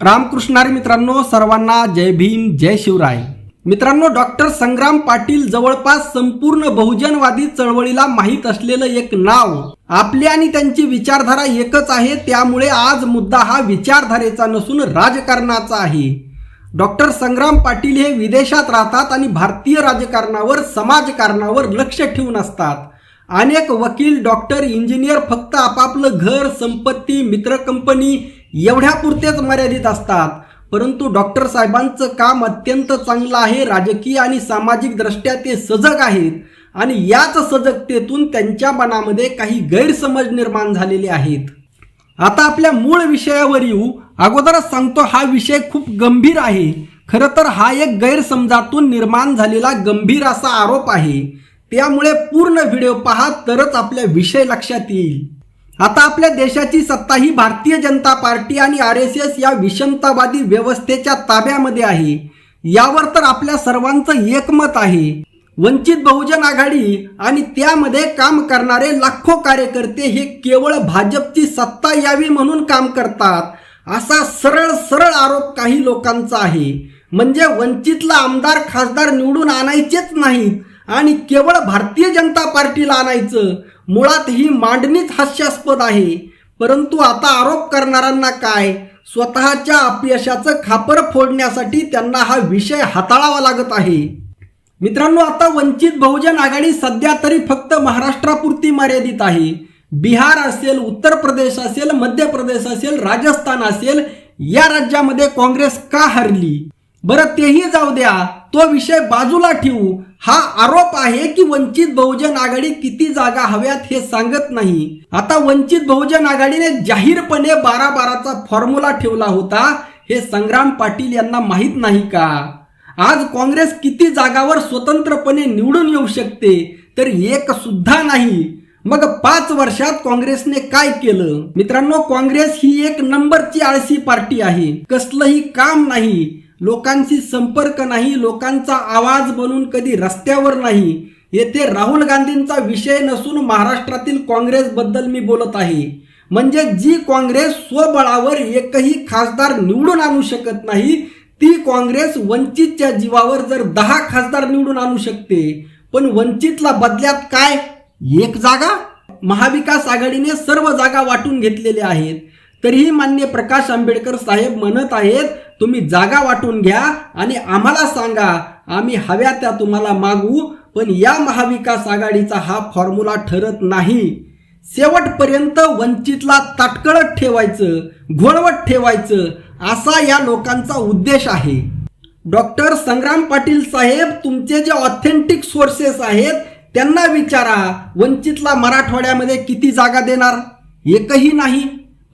रामकृष्णारी मित्रांनो सर्वांना जय भीम जय शिवराय. मित्रांनो डॉक्टर संग्राम पाटील जवळपास संपूर्ण बहुजनवादी चळवळीला माहीत असलेलं एक नाव आपली आणि त्यांची विचारधारा एकच आहे त्यामुळे आज मुद्दा हा विचारधारेचा नसून राजकारणाचा आहे. डॉक्टर संग्राम पाटील हे विदेशात राहतात आणि भारतीय राजकारणावर समाजकारणावर लक्ष ठेवून असतात. अनेक वकील डॉक्टर इंजिनियर फक्त आपापलं घर संपत्ती मित्र कंपनी एवढ्यापुरतेच मर्यादित असतात. परंतु डॉक्टर साहेबांचं काम अत्यंत चांगलं आहे. राजकीय आणि सामाजिक दृष्ट्या ते सजग आहेत. आणि याच सजगतेतून त्यांच्या मनामध्ये काही गैरसमज निर्माण झालेले आहेत. आता आपल्या मूळ विषयावर येऊ. अगोदरच सांगतो हा विषय खूप गंभीर आहे. खरं तर हा एक गैरसमजातून निर्माण झालेला गंभीर असा आरोप आहे. त्यामुळे पूर्ण व्हिडिओ पहा तरच आपल्या विषय लक्षात येईल. आता आपल्या देशाची सत्ता ही भारतीय जनता पार्टी आणि आर एस एस या विषमतावादी व्यवस्थेच्या ताब्यामध्ये आहे. यावर तर आपल्या सर्वांचं एकमत आहे. वंचित बहुजन आघाडी आणि त्यामध्ये काम करणारे लाखो कार्यकर्ते हे केवळ भाजपची सत्ता यावी म्हणून काम करतात. असा सरळ सरळ आरोप काही लोकांचा आहे. म्हणजे वंचितला आमदार खासदार निवडून आणायचेच नाहीत आणि केवळ भारतीय जनता पार्टीला आणायचं. मुळात ही मांडणीच हास्यास्पद आहे. परंतु आता आरोप करणाऱ्यांना काय? स्वतःच्या अपयशाचं खापर फोडण्यासाठी त्यांना हा विषय हाताळावा लागत आहे. मित्रांनो आता वंचित बहुजन आघाडी सध्या तरी फक्त महाराष्ट्रापुरती मर्यादित आहे. बिहार असेल उत्तर प्रदेश असेल मध्य प्रदेश असेल राजस्थान असेल या राज्यामध्ये काँग्रेस का हरली? बरं तेही जाऊ द्या. तो विषय बाजूला ठेवू. हा आरोप आहे की वंचित बहुजन आघाडी किती जागा हव्यात हे सांगत नाही. आता वंचित बहुजन आघाडीने जाहीरपणे बारा बाराचा फॉर्म्युला ठेवला होता हे संग्राम पाटील यांना माहीत नाही का? आज काँग्रेस किती जागावर स्वतंत्रपणे निवडून येऊ शकते तर एक सुद्धा नाही. मग पाच वर्षात काँग्रेसने काय केलं? मित्रांनो काँग्रेस ही एक नंबरची आळशी पार्टी आहे. कसलंही काम नाही. लोकांशी संपर्क नाही लोकांचा आवाज बनून कधी रस्त्यावर नाही येथे राहुल गांधींचा विषय नसून महाराष्ट्रातील काँग्रेसबद्दल मी बोलत आहे. म्हणजे जी काँग्रेस स्वबळावर एकही खासदार निवडून आणू शकत नाही ती काँग्रेस वंचितच्या जीवावर जर दहा खासदार निवडून आणू शकते पण वंचितला बदल्यात काय? एक जागा? महाविकास आघाडीने सर्व जागा वाटून घेतलेल्या आहेत. तरीही मान्य प्रकाश आंबेडकर साहेब म्हणत आहेत तुम्ही जागा वाटून घ्या आणि आम्हाला सांगा आम्ही हव्या त्या तुम्हाला मागू पण या महाविकास आघाडीचा हा फॉर्म्युला ठरत नाही. शेवटपर्यंत वंचितला ताटकळत ठेवायचं घोळवट ठेवायचं असा या लोकांचा उद्देश आहे. डॉक्टर संग्राम पाटील साहेब तुमचे जे ऑथेंटिक सोर्सेस आहेत त्यांना विचारा वंचितला मराठवाड्यामध्ये किती जागा देणार? एकही नाही.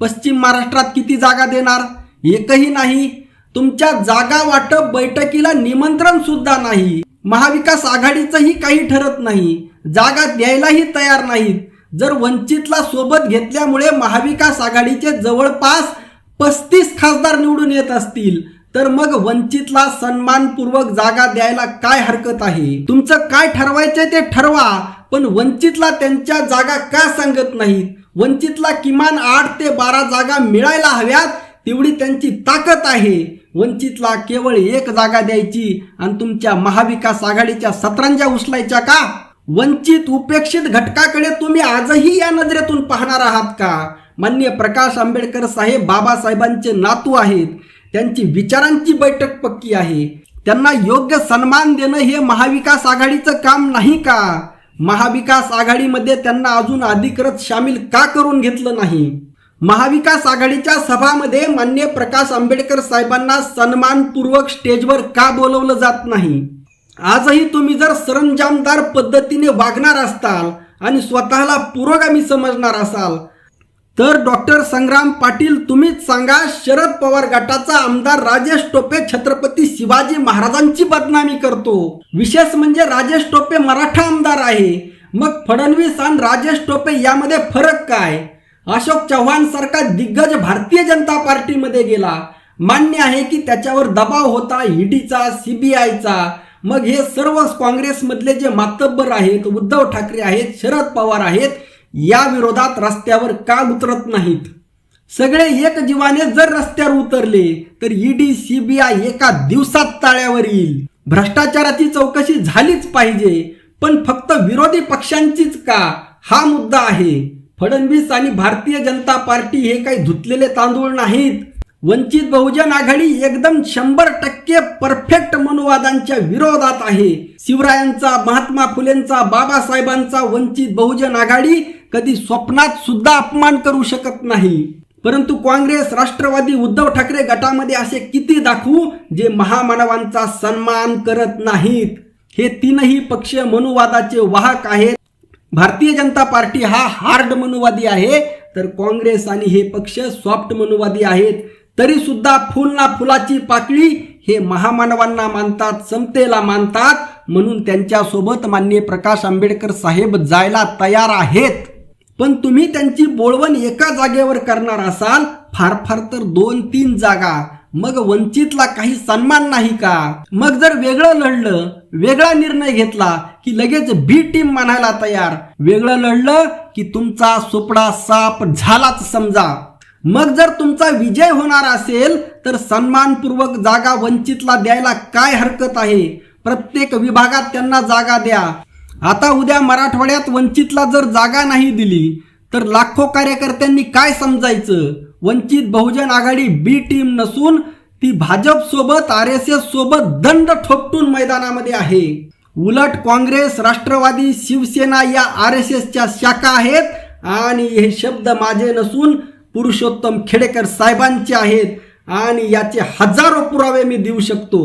पश्चिम महाराष्ट्रात किती जागा देणार? एकही नाही. तुमच्या जागा वाटप बैठकीला निमंत्रण सुद्धा नाही. महाविकास आघाडीचंही काही ठरत नाही. जागा द्यायलाही तयार नाहीत. जर वंचितला सोबत घेतल्यामुळे महाविकास आघाडीचे जवळपास पस्तीस खासदार निवडून येत असतील तर मग वंचितला सन्मानपूर्वक जागा द्यायला काय हरकत आहे? तुमचं काय ठरवायचंय ते ठरवा पण वंचितला त्यांच्या जागा का सांगत नाहीत? वंचितला किमान आठ ते बारा जागा मिळायला हव्यात तेवढी त्यांची ताकद आहे. वंचितला केवळ एक जागा द्यायची आणि तुमच्या महाविकास आघाडीच्या सतरांजा उचलायच्या का? वंचित उपेक्षित घटकाकडे तुम्ही आजही या नजरेतून पाहणार आहात का? मान्य प्रकाश आंबेडकर साहेब बाबासाहेबांचे नातू आहेत. त्यांची विचारांची बैठक पक्की आहे. त्यांना योग्य सन्मान देणं हे महाविकास आघाडीचं काम नाही का? महाविकास आघाडीमध्ये त्यांना अजून अधिकृत सामील का करून घेतलं नाही? महाविकास आघाडीच्या सभामध्ये मान्य प्रकाश आंबेडकर साहेबांना सन्मानपूर्वक स्टेजवर का बोलवलं जात नाही? आजही तुम्ही जर सरंजामदार पद्धतीने वागणार असताल आणि स्वतःला पुरोगामी समजणार असाल तर डॉक्टर संग्राम पाटील तुम्हीच सांगा शरद पवार गटाचा आमदार राजेश टोपे छत्रपती शिवाजी महाराजांची बदनामी करतो. विशेष म्हणजे राजेश टोपे मराठा आमदार आहे. मग फडणवीस आणि राजेश टोपे यामध्ये फरक काय? अशोक चव्हाण सारखा दिग्गज भारतीय जनता पार्टीमध्ये गेला. मान्य आहे की त्याच्यावर दबाव होता ईडीचा सीबीआयचा. मग हे सर्व काँग्रेसमधले जे मातब्बर आहेत उद्धव ठाकरे आहेत शरद पवार आहेत या विरोधात रस्त्यावर का उतरत नाहीत? सगळे एक जीवाने जर रस्त्यावर उतरले तर ईडी सीबीआय एका दिवसात ताळ्यावर येईल. भ्रष्टाचाराची चौकशी झालीच पाहिजे पण फक्त विरोधी पक्षांचीच का? हा मुद्दा आहे. फडणवीस आणि भारतीय जनता पार्टी हे काही धुतलेले तांदूळ नाहीत. वंचित बहुजन आघाडी एकदम शंभर टक्के परफेक्ट मनुवादांच्या विरोधात आहे. शिवरायांचा महात्मा फुलेंचा बाबासाहेबांचा वंचित बहुजन आघाडी कधी स्वप्नात सुद्धा अपमान करू शकत नाही. परंतु काँग्रेस राष्ट्रवादी उद्धव ठाकरे गटामध्ये असे किती दाखवू जे महामानवांचा सन्मान करत नाहीत? हे तीनही पक्ष मनुवादाचे वाहक आहेत. भारतीय जनता पार्टी हा हार्ड मनुवादी आहे तर काँग्रेस आणि हे पक्ष सॉफ्ट मनुवादी आहेत. तरी सुद्धा फुल ना फुलाची पाकळी हे महामानवांना मानतात समतेला मानतात म्हणून त्यांच्यासोबत मान्य प्रकाश आंबेडकर साहेब जायला तयार आहेत. पण तुम्ही त्यांची बोळवण एका जागेवर करणार असाल फार फार तर दोन तीन जागा. मग वंचितला काही सन्मान नाही का? मग जर वेगळं लढलं वेगळा निर्णय घेतला की लगेच बी टीम म्हणायला तयार. वेगळं लढलं की तुमचा सुपडा साप झालाच समजा. मग जर तुमचा विजय होणार असेल तर सन्मानपूर्वक जागा वंचितला द्यायला काय हरकत आहे? प्रत्येक विभागात त्यांना जागा द्या. आता उद्या मराठवाड्यात वंचितला जर जागा नाही दिली तर लाखो कार्यकर्त्यांनी काय समजायचं? वंचित बहुजन आघाडी बी टीम नसून ती भाजप सोबत आर एस एस सोबत दंड ठोकटून मैदानामध्ये आहे. उलट काँग्रेस राष्ट्रवादी शिवसेना या आर एस एसच्या शाखा आहेत आणि हे शब्द माझे नसून पुरुषोत्तम खेडेकर साहेबांचे आहेत आणि याचे हजारो पुरावे मी देऊ शकतो.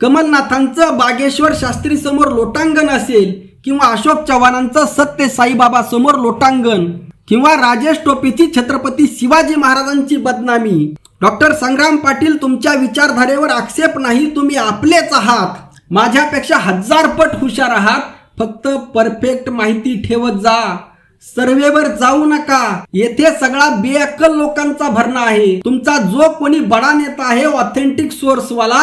कमलनाथांचं बागेश्वर शास्त्री समोर लोटांगण असेल किंवा अशोक चव्हाणांचं सत्य साईबाबा समोर लोटांगण. किंवा राजेश टोपेची छत्रपती शिवाजी महाराजांची बदनामी. डॉक्टर संग्राम पाटील तुमच्या विचारधारेवर आक्षेप नाही तुम्ही आपलेच आहात. माझ्यापेक्षा हजार पट हुशार आहात. फक्त परफेक्ट माहिती ठेवत जा. सर्वेवर जाऊ नका. येथे सगळा बेअक्कल लोकांचा भरणा आहे. तुमचा जो कोणी बडा नेता आहे ऑथेंटिक सोर्स वाला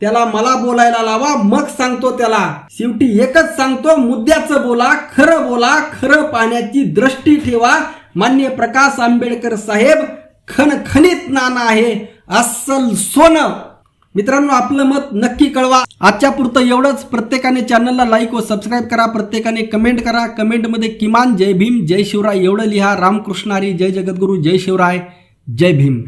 त्याला मला बोलायला लावा मग सांगतो त्याला. शेवटी एकच सांगतो मुद्द्याचं बोला खरं बोला खरं पाहण्याची दृष्टी ठेवा. मान्य प्रकाश आंबेडकर साहेब खणखणीत नाना आहे अस्सल सोनं. मित्रांनो आपलं मत नक्की कळवा. आजच्या पुरतं एवढंच. प्रत्येकाने चॅनलला लाईक व सबस्क्राईब करा. प्रत्येकाने कमेंट करा. कमेंटमध्ये किमान जय भीम जय शिवराय. एवढं लिहा. रामकृष्णारी जय जगद्गुरू जय शिवराय. जय भीम.